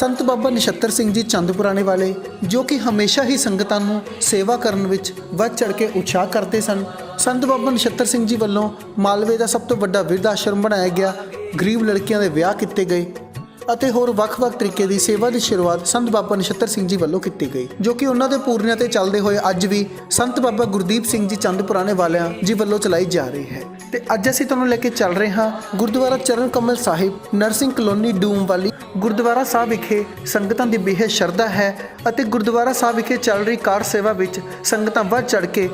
ਸੰਤ ਬਾਬਾ ਨਛੱਤਰ ਸਿੰਘ ਜੀ ਚੰਦਪੁਰਾਣੇ ਵਾਲੇ, ਜੋ ਕਿ ਹਮੇਸ਼ਾ ਹੀ ਸੰਗਤਾਂ ਨੂੰ ਸੇਵਾ ਕਰਨ ਵਿੱਚ ਵੱਧ ਚੜ ਕੇ ਉਤਸ਼ਾਹ ਕਰਦੇ ਸਨ, ਸੰਤ ਬਾਬਾ ਨਛੱਤਰ ਸਿੰਘ ਜੀ ਵੱਲੋਂ ਮਾਲਵੇ ਦਾ ਸਭ ਤੋਂ ਵੱਡਾ ਵਿਰਧ ਆਸ਼ਰਮ ਬਣਾਇਆ ਗਿਆ, ਗਰੀਬ ਲੜਕੀਆਂ ਦੇ ਵਿਆਹ ਕੀਤੇ ਗਏ ਅਤੇ ਹੋਰ ਵੱਖ-ਵੱਖ ਤਰੀਕੇ ਦੀ ਸੇਵਾ ਦੀ ਸ਼ੁਰੂਆਤ ਸੰਤ ਬਾਬਾ ਨਛੱਤਰ ਸਿੰਘ ਜੀ ਵੱਲੋਂ ਕੀਤੀ ਗਈ, ਜੋ ਕਿ ਉਹਨਾਂ ਦੇ ਪੂਰਨਿਆਂ ਤੇ ਚੱਲਦੇ ਹੋਏ ਅੱਜ ਵੀ ਸੰਤ ਬਾਬਾ ਗੁਰਦੀਪ ਸਿੰਘ ਜੀ ਚੰਦਪੁਰਾਣੇ ਵਾਲਿਆਂ ਜੀ ਵੱਲੋਂ ਚਲਾਈ ਜਾ ਰਹੀ ਹੈ। ਤੇ ਅੱਜ ਅਸੀਂ ਤੁਹਾਨੂੰ ਲੈ ਕੇ ਚੱਲ ਰਹੇ ਹਾਂ Gurdwara Charan Kamal Sahib, nursing colony doom ਵਾਲੀ। ਗੁਰਦੁਆਰਾ ਸਾਹਿਬ ਵਿਖੇ ਸੰਗਤਾਂ ਦੀ ਬੇਹੱਦ ਸ਼ਰਧਾ ਹੈ ਅਤੇ ਗੁਰਦੁਆਰਾ ਸਾਹਿਬ ਵਿਖੇ ਚੱਲ ਰਹੀ ਕਾਰ ਸੇਵਾ ਵਿੱਚ ਸੰਗਤਾਂ ਵੱਧ ਚੜ ਕੇ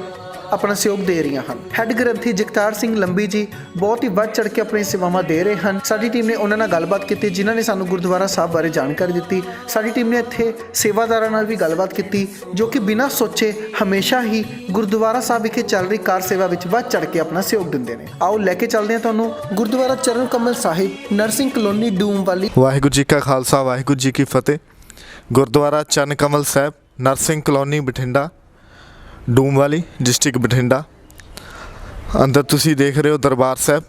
ਆਪਣਾ ਸਹਿਯੋਗ ਦੇ ਰਹੀਆਂ ਹਨ। ਹੈੱਡ ਗ੍ਰੰਥੀ ਜਗਤਾਰ ਸਿੰਘ ਲੰਬੀ ਜੀ ਬਹੁਤ ਹੀ ਵੱਧ ਚੜ ਕੇ ਆਪਣੀ ਸੇਵਾਵਾਂ ਦੇ ਰਹੇ ਹਨ। ਸਾਡੀ ਟੀਮ ਨੇ ਉਹਨਾਂ ਨਾਲ ਗੱਲਬਾਤ ਕੀਤੀ, ਜਿਨ੍ਹਾਂ ਨੇ ਸਾਨੂੰ ਗੁਰਦੁਆਰਾ ਸਾਹਿਬ ਬਾਰੇ ਜਾਣਕਾਰੀ ਦਿੱਤੀ। ਸਾਡੀ ਟੀਮ ਨੇ ਇੱਥੇ ਸੇਵਾਦਾਰਾਂ ਨਾਲ ਵੀ ਗੱਲਬਾਤ ਕੀਤੀ, ਜੋ ਕਿ ਬਿਨਾਂ ਸੋਚੇ ਹਮੇਸ਼ਾ ਹੀ ਗੁਰਦੁਆਰਾ ਸਾਹਿਬ ਵਿਖੇ ਚੱਲ ਰਹੀ ਕਾਰ ਸੇਵਾ ਵਿੱਚ ਵੱਧ ਚੜ ਕੇ ਆਪਣਾ ਸਹਿਯੋਗ ਦਿੰਦੇ ਨੇ। ਆਓ ਲੈ ਕੇ ਚੱਲਦੇ ਹਾਂ ਤੁਹਾਨੂੰ Gurdwara Charan Kamal Sahib nursing colony doom ਵਾਲੀ। ਵਾਹਿਗੁਰੂ ਜੀ ਕਾ ਖਾਲਸਾ, ਵਾਹਿਗੁਰੂ ਜੀ ਕੀ ਫਤਿਹ। Gurdwara Charan Kamal Sahib nursing colony, Bathinda. Doom Wali district Bathinda. ਅੰਦਰ ਤੁਸੀਂ ਦੇਖ ਰਹੇ ਹੋ ਦਰਬਾਰ ਸਾਹਿਬ।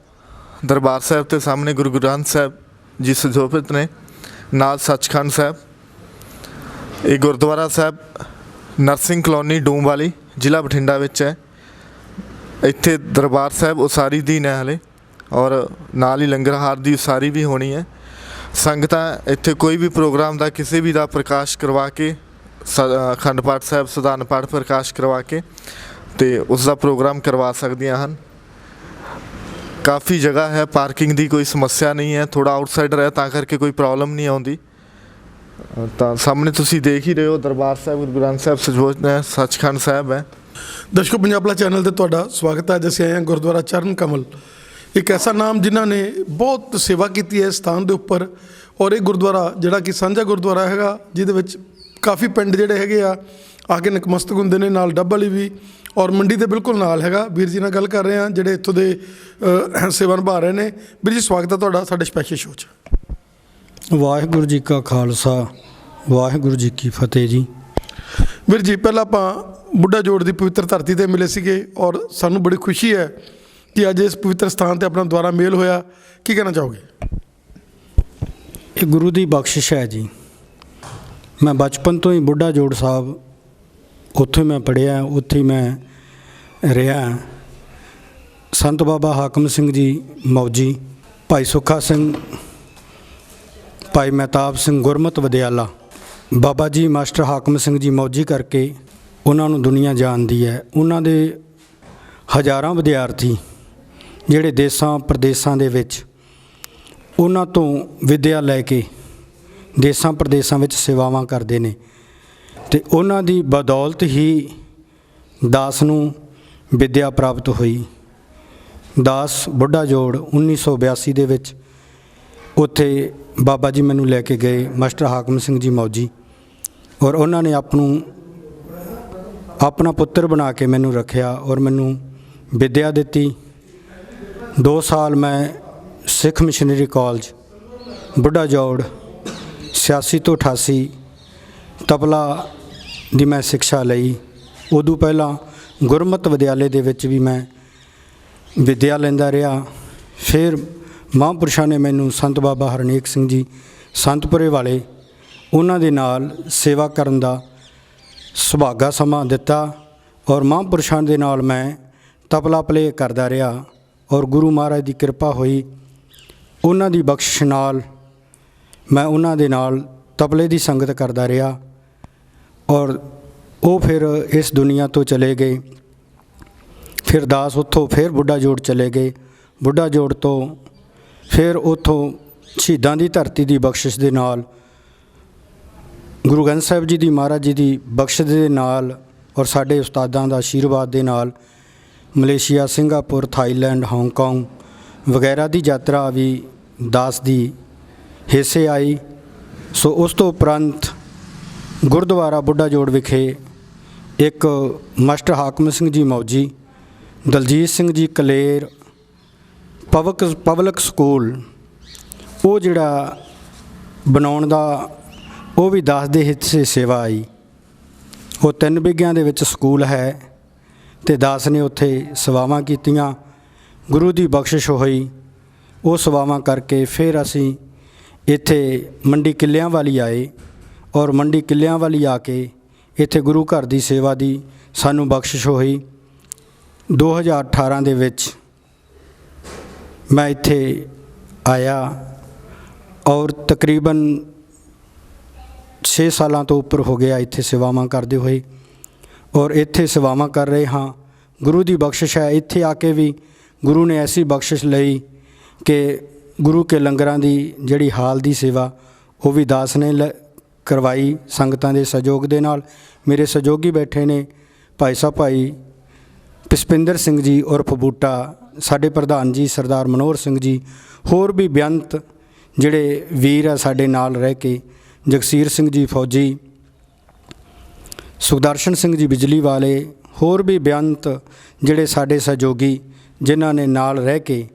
ਦਰਬਾਰ ਸਾਹਿਬ ਤੇ ਸਾਹਮਣੇ ਗੁਰੂ ਗ੍ਰੰਥ ਸਾਹਿਬ ਜੀ ਸੁਸ਼ੋਭਿਤ ਨੇ, ਨਾਲ ਸੱਚਖੰਡ ਸਾਹਿਬ, ਇਹ Gurdwara Sahib, nursing colony doom ਵਾਲੀ ਜ਼ਿਲ੍ਹਾ ਬਠਿੰਡਾ ਵਿੱਚ ਹੈ। ਇੱਥੇ ਦਰਬਾਰ ਸਾਹਿਬ ਉਸਾਰੀ ਦੀ ਨੇ ਹਲੇ, ਔਰ ਨਾਲ ਹੀ ਲੰਗਰ ਹਾਰ ਦੀ ਉਸਾਰੀ ਵੀ ਹੋਣੀ ਹੈ। ਸੰਗਤਾਂ ਇੱਥੇ ਕੋਈ ਵੀ ਪ੍ਰੋਗਰਾਮ ਦਾ ਕਿਸੇ ਵੀ ਦਾ ਪ੍ਰਕਾਸ਼ ਕਰਵਾ ਕੇ ਅਖੰਡ ਪਾਠ ਸਾਹਿਬ ਸੁਧਾਨ ਪਾਠ ਪ੍ਰਕਾਸ਼ ਕਰਵਾ ਕੇ ਤੇ ਉਸ ਦਾ ਪ੍ਰੋਗਰਾਮ ਕਰਵਾ ਸਕਦੀਆਂ ਹਨ। ਕਾਫੀ ਜਗ੍ਹਾ ਹੈ, ਪਾਰਕਿੰਗ ਦੀ ਕੋਈ ਸਮੱਸਿਆ ਨਹੀਂ ਹੈ ਥੋੜਾ ਆਊਟਸਾਈਡਰ ਹੈ ਤਾਂ ਕਰਕੇ ਕੋਈ ਪ੍ਰੋਬਲਮ ਨਹੀਂ ਆਉਂਦੀ। ਤਾਂ ਸਾਹਮਣੇ ਤੁਸੀਂ ਦੇਖ ਹੀ ਰਹੇ ਹੋ, ਦਰਬਾਰ ਸਾਹਿਬ, ਗੁਰੂ ਗ੍ਰੰਥ ਸਾਹਿਬ ਸਜੋਤ ਹੈ ਸੱਚਖੰਡ ਸਾਹਿਬ ਹੈ। ਦਰਸ਼ਕੋ ਪੰਜਾਬਲਾ ਚੈਨਲ ਤੇ ਤੁਹਾਡਾ ਸਵਾਗਤ ਹੈ। ਅੱਜ ਅਸੀਂ ਆਏ ਹਾਂ ਗੁਰਦੁਆਰਾ ਚਰਨ ਕਮਲ। ਇੱਕ ਐਸਾ ਨਾਮ ਜਿਨ੍ਹਾਂ ਨੇ ਬਹੁਤ ਸੇਵਾ ਕੀਤੀ ਹੈ ਸਥਾਨ ਦੇ ਉੱਪਰ ਔਰ ਇਹ ਗੁਰਦੁਆਰਾ ਜਿਹੜਾ ਕਿ ਸਾਂਝਾ ਗੁਰਦੁਆਰਾ ਹੈਗਾ, ਜਿਹਦੇ ਵਿੱਚ ਕਾਫੀ ਪਿੰਡ ਜਿਹੜੇ ਹੈਗੇ ਆ ਆ ਕੇ ਨਕਮਸਤਕ ਹੁੰਦੇ ਨੇ ਨਾਲ ਡੱਬ ਵਾਲੀ ਵੀ ਔਰ ਮੰਡੀ ਦੇ ਬਿਲਕੁਲ ਨਾਲ ਹੈਗਾ। ਵੀਰ ਜੀ ਨਾਲ ਗੱਲ ਕਰ ਰਹੇ ਹਾਂ ਜਿਹੜੇ ਇੱਥੋਂ ਦੇ ਸੇਵਾ ਨਿਭਾ ਰਹੇ ਨੇ। ਵੀਰ ਜੀ ਸਵਾਗਤ ਹੈ ਤੁਹਾਡਾ ਸਾਡੇ ਸਪੈਸ਼ਲ ਸ਼ੋਅ 'ਚ। ਵਾਹਿਗੁਰੂ ਜੀ ਕਾ ਖਾਲਸਾ ਵਾਹਿਗੁਰੂ ਜੀ ਕੀ ਫਤਿਹ ਜੀ। ਵੀਰ ਜੀ ਪਹਿਲਾਂ ਆਪਾਂ ਬੁੱਢਾ ਜੋੜ ਦੀ ਪਵਿੱਤਰ ਧਰਤੀ ਤੇ ਮਿਲੇ ਸੀਗੇ ਔਰ ਸਾਨੂੰ ਬੜੀ ਖੁਸ਼ੀ ਹੈ ਕਿ ਅੱਜ ਇਸ ਪਵਿੱਤਰ ਸਥਾਨ ਤੇ ਆਪਣਾ ਦੁਆਰਾ ਮੇਲ ਹੋਇਆ। ਕੀ ਕਹਿਣਾ ਚਾਹੋਗੇ? ਇਹ ਗੁਰੂ ਦੀ ਬਖਸ਼ਿਸ਼ ਹੈ ਜੀ। ਮੈਂ ਬਚਪਨ ਤੋਂ ਹੀ ਬੁੱਢਾ ਜੋੜ ਸਾਹਿਬ, ਉੱਥੇ ਮੈਂ ਪੜਿਆ ਉੱਥੇ ਮੈਂ ਰਿਹਾ। ਸੰਤ ਬਾਬਾ ਹਾਕਮ ਸਿੰਘ ਜੀ ਮੌਜੀ, ਭਾਈ ਸੁੱਖਾ ਸਿੰਘ, ਭਾਈ ਮਹਿਤਾਬ ਸਿੰਘ ਗੁਰਮਤ ਵਿਦਿਆਲਾ ਬਾਬਾ ਜੀ ਮਾਸਟਰ ਹਾਕਮ ਸਿੰਘ ਜੀ ਮੌਜੀ ਕਰਕੇ ਉਹਨਾਂ ਨੂੰ ਦੁਨੀਆ ਜਾਣਦੀ ਹੈ। ਉਹਨਾਂ ਦੇ ਹਜ਼ਾਰਾਂ ਵਿਦਿਆਰਥੀ ਜਿਹੜੇ ਦੇਸਾਂ ਪ੍ਰਦੇਸਾਂ ਦੇ ਵਿੱਚ ਉਹਨਾਂ ਤੋਂ ਵਿਦਿਆ ਲੈ ਕੇ ਦੇਸਾਂ ਪ੍ਰਦੇਸਾਂ ਵਿੱਚ ਸੇਵਾਵਾਂ ਕਰਦੇ ਨੇ। ਤੇ ਉਹਨਾਂ ਦੀ ਬਦੌਲਤ ਹੀ ਦਾਸ ਨੂੰ ਵਿਦਿਆ ਪ੍ਰਾਪਤ ਹੋਈ। ਦਾਸ ਬੁੱਢਾ ਜੋੜ 1982 ਦੇ ਵਿੱਚ ਉੱਥੇ ਬਾਬਾ ਜੀ ਮੈਨੂੰ ਲੈ ਕੇ ਗਏ, ਮਾਸਟਰ ਹਾਕਮ ਸਿੰਘ ਜੀ ਮੌਜੀ। ਔਰ ਉਹਨਾਂ ਨੇ ਆਪ ਨੂੰ ਆਪਣਾ ਪੁੱਤਰ ਬਣਾ ਕੇ ਮੈਨੂੰ ਰੱਖਿਆ ਔਰ ਮੈਨੂੰ ਵਿਦਿਆ ਦਿੱਤੀ। 2 ਸਾਲ ਮੈਂ ਸਿੱਖ ਮਿਸ਼ਨਰੀ ਕਾਲਜ, ਬੁੱਢਾ ਜੋੜ 86 ਤੋਂ 88 ਤਬਲਾ ਦੀ ਮੈਂ ਸਿੱਖਿਆ ਲਈ। ਉਦੋਂ ਪਹਿਲਾਂ ਗੁਰਮਤ ਵਿਦਿਆਲੇ ਦੇ ਵਿੱਚ ਵੀ ਮੈਂ ਵਿਦਿਆ ਲੈਂਦਾ ਰਿਹਾ। ਫਿਰ ਮਹਾਂਪੁਰਸ਼ਾਂ ਨੇ ਮੈਨੂੰ ਸੰਤ ਬਾਬਾ ਹਰਨੇਕ ਸਿੰਘ ਜੀ, ਸੰਤਪੁਰੇ ਵਾਲੇ, ਉਹਨਾਂ ਦੇ ਨਾਲ ਸੇਵਾ ਕਰਨ ਦਾ ਸੁਭਾਗਾ ਸਮਾਂ ਦਿੱਤਾ ਔਰ ਮਹਾਂਪੁਰਸ਼ਾਂ ਦੇ ਨਾਲ ਮੈਂ ਤਬਲਾ ਪਲੇ ਕਰਦਾ ਰਿਹਾ ਔਰ ਗੁਰੂ ਮਹਾਰਾਜ ਦੀ ਕਿਰਪਾ ਹੋਈ। ਉਹਨਾਂ ਦੀ ਬਖਸ਼ਿਸ਼ ਨਾਲ ਮੈਂ ਉਹਨਾਂ ਦੇ ਨਾਲ ਤਬਲੇ ਦੀ ਸੰਗਤ ਕਰਦਾ ਰਿਹਾ ਔਰ ਉਹ ਫਿਰ ਇਸ ਦੁਨੀਆ ਤੋਂ ਚਲੇ ਗਏ। ਫਿਰ ਦਾਸ ਉੱਥੋਂ ਫਿਰ ਬੁੱਢਾ ਜੋੜ ਚਲੇ ਗਏ। ਬੁੱਢਾ ਜੋੜ ਤੋਂ ਫਿਰ ਉੱਥੋਂ ਸ਼ਹੀਦਾਂ ਦੀ ਧਰਤੀ ਦੀ ਬਖਸ਼ਿਸ਼ ਦੇ ਨਾਲ, ਗੁਰੂ ਗ੍ਰੰਥ ਸਾਹਿਬ ਜੀ ਦੀ ਮਹਾਰਾਜ ਜੀ ਦੀ ਬਖਸ਼ਿਸ਼ ਦੇ ਨਾਲ ਔਰ ਸਾਡੇ ਉਸਤਾਦਾਂ ਦਾ ਆਸ਼ੀਰਵਾਦ ਦੇ ਨਾਲ ਮਲੇਸ਼ੀਆ, ਸਿੰਗਾਪੁਰ, ਥਾਈਲੈਂਡ, ਹਾਂਗਕਾਂਗ ਵਗੈਰਾ ਦੀ ਯਾਤਰਾ ਵੀ ਦਾਸ ਦੀ ਹਿੱਸੇ ਆਈ। ਸੋ ਉਸ ਤੋਂ ਉਪਰੰਤ ਗੁਰਦੁਆਰਾ ਬੁੱਢਾ ਜੋੜ ਵਿਖੇ ਇੱਕ master Hakam Singh ji ਮੌਜੀ, Daljit Singh ji Kaler public public school, ਉਹ ਜਿਹੜਾ ਬਣਾਉਣ ਦਾ, ਉਹ ਵੀ ਦਾਸ ਦੇ ਹਿੱਸੇ ਸੇਵਾ ਆਈ। ਉਹ ਤਿੰਨ ਵਿਗਿਆਂ ਦੇ ਵਿੱਚ ਸਕੂਲ ਹੈ ਤੇ ਦਾਸ ਨੇ ਉੱਥੇ ਸੇਵਾਵਾਂ ਕੀਤੀਆਂ। ਗੁਰੂ ਦੀ ਬਖਸ਼ਿਸ਼ ਹੋਈ। ਉਹ ਸੇਵਾਵਾਂ ਕਰਕੇ ਫਿਰ ਅਸੀਂ ਇੱਥੇ ਮੰਡੀ ਕਿੱਲਿਆਂ ਵਾਲੀ ਆਏ ਔਰ ਮੰਡੀ ਕਿੱਲਿਆਂ ਵਾਲੀ ਆ ਕੇ ਇੱਥੇ ਗੁਰੂ ਘਰ ਦੀ ਸੇਵਾ ਦੀ ਸਾਨੂੰ ਬਖਸ਼ਿਸ਼ ਹੋਈ। 2018 ਦੇ ਵਿੱਚ ਮੈਂ ਇੱਥੇ ਆਇਆ ਔਰ ਤਕਰੀਬਨ 6 ਸਾਲਾਂ ਤੋਂ ਉੱਪਰ ਹੋ ਗਿਆ ਇੱਥੇ ਸੇਵਾਵਾਂ ਕਰਦੇ ਹੋਏ ਔਰ ਇੱਥੇ ਸੇਵਾਵਾਂ ਕਰ ਰਹੇ ਹਾਂ। ਗੁਰੂ ਦੀ ਬਖਸ਼ਿਸ਼ ਹੈ। ਇੱਥੇ ਆ ਕੇ ਵੀ ਗੁਰੂ ਨੇ ਐਸੀ ਬਖਸ਼ਿਸ਼ ਲਈ ਕਿ ਗੁਰੂ ਕੇ ਲੰਗਰਾਂ ਦੀ ਜਿਹੜੀ ਹਾਲ ਦੀ ਸੇਵਾ, ਉਹ ਵੀ ਦਾਸ ਨੇ ਲ- ਕਰਵਾਈ ਸੰਗਤਾਂ ਦੇ ਸਹਿਯੋਗ ਦੇ ਨਾਲ। ਮੇਰੇ ਸਹਿਯੋਗੀ ਬੈਠੇ ਨੇ ਭਾਈ ਸਾਹਿਬ, ਭਾਈ ਪਿਸਪਿੰਦਰ ਸਿੰਘ ਜੀ ਉਰਫ ਬੂਟਾ, ਸਾਡੇ ਪ੍ਰਧਾਨ ਜੀ ਸਰਦਾਰ ਮਨੋਹਰ ਸਿੰਘ ਜੀ, ਹੋਰ ਵੀ ਬੇਅੰਤ ਜਿਹੜੇ ਵੀਰ ਆ ਸਾਡੇ ਨਾਲ ਰਹਿ ਕੇ, ਜਗਸੀਰ ਸਿੰਘ ਜੀ ਫੌਜੀ, ਸੁਖਦਰਸ਼ਨ ਸਿੰਘ ਜੀ ਬਿਜਲੀ ਵਾਲੇ, ਹੋਰ ਵੀ ਬੇਅੰਤ ਜਿਹੜੇ ਸਾਡੇ ਸਹਿਯੋਗੀ, ਜਿਨ੍ਹਾਂ ਨੇ ਨਾਲ ਰਹਿ ਕੇ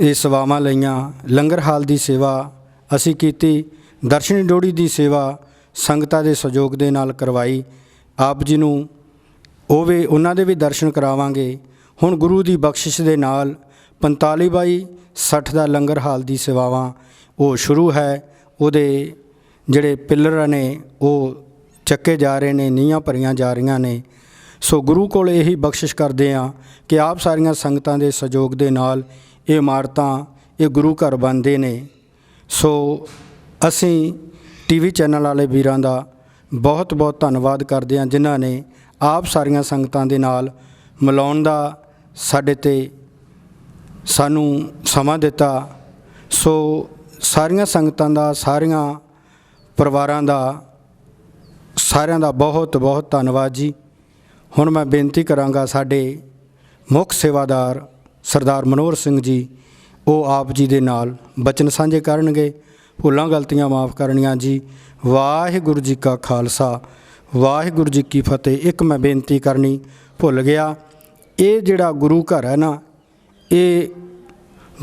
ਇਹ ਸੇਵਾਵਾਂ ਲਈਆਂ। ਲੰਗਰ ਹਾਲ ਦੀ ਸੇਵਾ ਅਸੀਂ ਕੀਤੀ। ਦਰਸ਼ਨੀ ਡੋੜੀ ਦੀ ਸੇਵਾ ਸੰਗਤਾਂ ਦੇ ਸਹਿਯੋਗ ਦੇ ਨਾਲ ਕਰਵਾਈ। ਆਪ ਜੀ ਨੂੰ ਉਹ ਵੀ ਉਹਨਾਂ ਦੇ ਵੀ ਦਰਸ਼ਨ ਕਰਾਵਾਂਗੇ। ਹੁਣ ਗੁਰੂ ਦੀ ਬਖਸ਼ਿਸ਼ ਦੇ ਨਾਲ 45 ਬਾਈ 60 ਦਾ ਲੰਗਰ ਹਾਲ ਦੀ ਸੇਵਾਵਾਂ ਉਹ ਸ਼ੁਰੂ ਹੈ। ਉਹਦੇ ਜਿਹੜੇ ਪਿੱਲਰ ਨੇ ਉਹ ਚੱਕੇ ਜਾ ਰਹੇ ਨੇ, ਨੀਹਾਂ ਭਰੀਆਂ ਜਾ ਰਹੀਆਂ ਨੇ। ਸੋ ਗੁਰੂ ਕੋਲ ਇਹੀ ਬਖਸ਼ਿਸ਼ ਕਰਦੇ ਆ ਕਿ ਆਪ ਸਾਰੀਆਂ ਸੰਗਤਾਂ ਦੇ ਸਹਿਯੋਗ ਦੇ ਨਾਲ ਇਹ ਇਮਾਰਤਾਂ, ਇਹ ਗੁਰੂ ਘਰ ਬਣਦੇ ਨੇ। ਸੋ ਅਸੀਂ ਟੀਵੀ ਚੈਨਲ ਵਾਲੇ ਵੀਰਾਂ ਦਾ ਬਹੁਤ ਬਹੁਤ ਧੰਨਵਾਦ ਕਰਦੇ ਹਾਂ, ਜਿਨ੍ਹਾਂ ਨੇ ਆਪ ਸਾਰੀਆਂ ਸੰਗਤਾਂ ਦੇ ਨਾਲ ਮਿਲਾਉਣ ਦਾ ਸਾਡੇ ਤੇ ਸਾਨੂੰ ਸਮਾਂ ਦਿੱਤਾ। ਸੋ ਸਾਰੀਆਂ ਸੰਗਤਾਂ ਦਾ, ਸਾਰੀਆਂ ਪਰਿਵਾਰਾਂ ਦਾ, ਸਾਰਿਆਂ ਦਾ ਬਹੁਤ ਬਹੁਤ ਧੰਨਵਾਦ ਜੀ। ਹੁਣ ਮੈਂ ਬੇਨਤੀ ਕਰਾਂਗਾ ਸਾਡੇ ਮੁੱਖ ਸੇਵਾਦਾਰ ਸਰਦਾਰ ਮਨੋਹਰ ਸਿੰਘ ਜੀ, ਉਹ ਆਪ ਜੀ ਦੇ ਨਾਲ ਬਚਨ ਸਾਂਝੇ ਕਰਨਗੇ। ਭੁੱਲਾਂ, ਗਲਤੀਆਂ ਮਾਫ ਕਰਨੀਆਂ ਜੀ। ਵਾਹਿਗੁਰੂ ਜੀ ਕਾ ਖਾਲਸਾ, ਵਾਹਿਗੁਰੂ ਜੀ ਕੀ ਫਤਿਹ। ਇੱਕ ਮੈਂ ਬੇਨਤੀ ਕਰਨੀ, ਭੁੱਲ ਗਿਆ। ਇਹ ਜਿਹੜਾ ਗੁਰੂ ਘਰ ਹੈ ਨਾ, ਇਹ